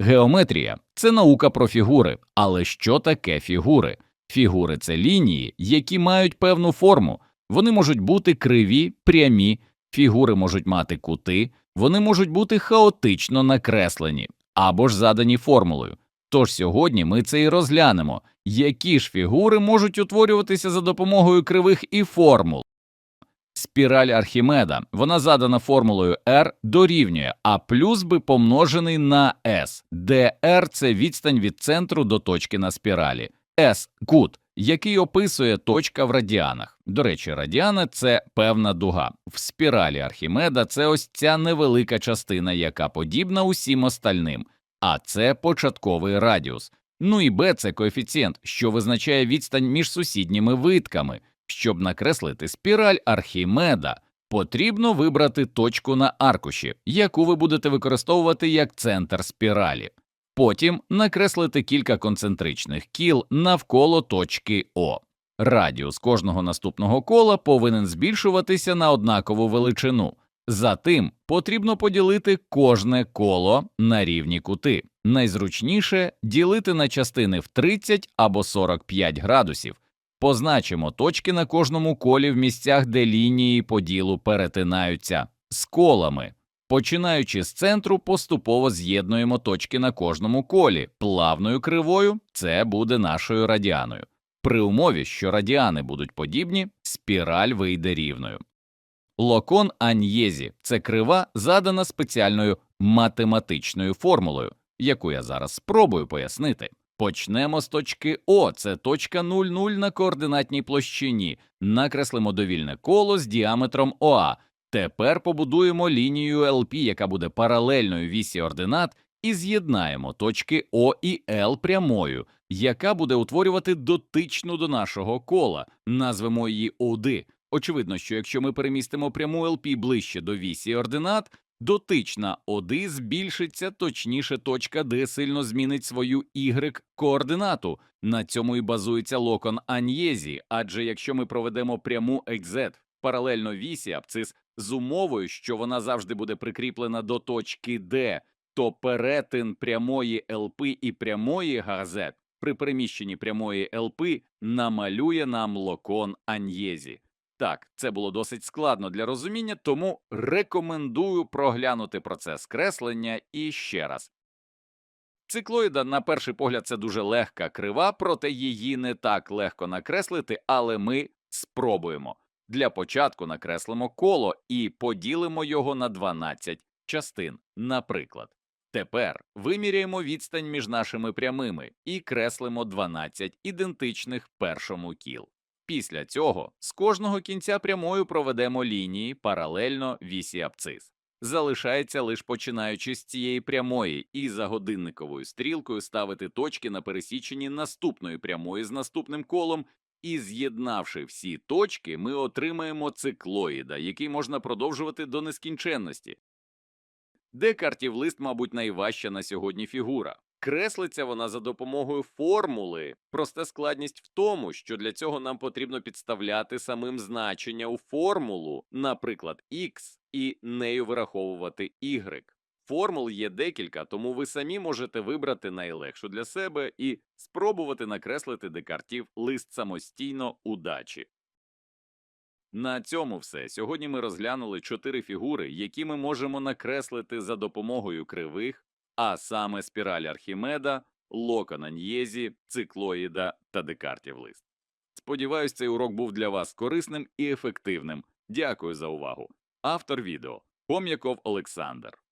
Геометрія це наука про фігури, але що таке фігури? Фігури це лінії, які мають певну форму. Вони можуть бути криві, прямі, фігури можуть мати кути, вони можуть бути хаотично накреслені або ж задані формулою. Тож сьогодні ми це і розглянемо, які ж фігури можуть утворюватися за допомогою кривих і формул. Спіраль Архімеда, вона задана формулою R дорівнює А плюс би помножений на S, де R – це відстань від центру до точки на спіралі, S – кут, який описує точка в радіанах. До речі, радіана – це певна дуга. В спіралі Архімеда це ось ця невелика частина, яка подібна усім остальним, а це початковий радіус. Ну і b – це коефіцієнт, що визначає відстань між сусідніми витками. Щоб накреслити спіраль Архімеда, потрібно вибрати точку на аркуші, яку ви будете використовувати як центр спіралі. Потім накреслити кілька концентричних кіл навколо точки О. Радіус кожного наступного кола повинен збільшуватися на однакову величину. Затим потрібно поділити кожне коло на рівні кути. Найзручніше ділити на частини в 30 або 45 градусів. Позначимо точки на кожному колі в місцях, де лінії поділу перетинаються з колами. Починаючи з центру, поступово з'єднуємо точки на кожному колі. Плавною кривою це буде нашою радіаною. При умові, що радіани будуть подібні, спіраль вийде рівною. Локон Аньєзі – це крива, задана спеціальною математичною формулою, яку я зараз спробую пояснити. Почнемо з точки О, це точка 0,0 на координатній площині. Накреслимо довільне коло з діаметром ОА. Тепер побудуємо лінію ЛП, яка буде паралельною вісі ординат, і з'єднаємо точки О і Л прямою, яка буде утворювати дотичну до нашого кола. Назвемо її ОД. Очевидно, що якщо ми перемістимо пряму ЛП ближче до вісі ординат, дотична ОД збільшиться, точніше, точка Д сильно змінить свою y координату. На цьому і базується локон Аньєзі, адже якщо ми проведемо пряму XZ паралельно вісі абцис з умовою, що вона завжди буде прикріплена до точки Д, то перетин прямої ЛП і прямої ГЗ при переміщенні прямої ЛП намалює нам локон Аньєзі. Так, це було досить складно для розуміння, тому рекомендую проглянути процес креслення і ще раз. Циклоїда, на перший погляд, це дуже легка крива, проте її не так легко накреслити, але ми спробуємо. Для початку накреслимо коло і поділимо його на 12 частин, наприклад. Тепер виміряємо відстань між нашими прямими і креслимо 12 ідентичних першому кіл. Після цього з кожного кінця прямою проведемо лінії паралельно вісі абцис. Залишається лише починаючи з цієї прямої і за годинниковою стрілкою ставити точки на пересіченні наступної прямої з наступним колом, і з'єднавши всі точки, ми отримаємо циклоїда, який можна продовжувати до нескінченності. Декартів лист, мабуть, найважча на сьогодні фігура. Креслиться вона за допомогою формули. Проста складність в тому, що для цього нам потрібно підставляти самим значення у формулу, наприклад, x, і нею вираховувати y. Формул є декілька, тому ви самі можете вибрати найлегшу для себе і спробувати накреслити декартів лист самостійно удачі. На цьому все. Сьогодні ми розглянули чотири фігури, які ми можемо накреслити за допомогою кривих, а саме спіраль Архімеда, локон Аньєзі, циклоїда та декартів лист. Сподіваюсь, цей урок був для вас корисним і ефективним. Дякую за увагу. Автор відео Пом'яков Олександр.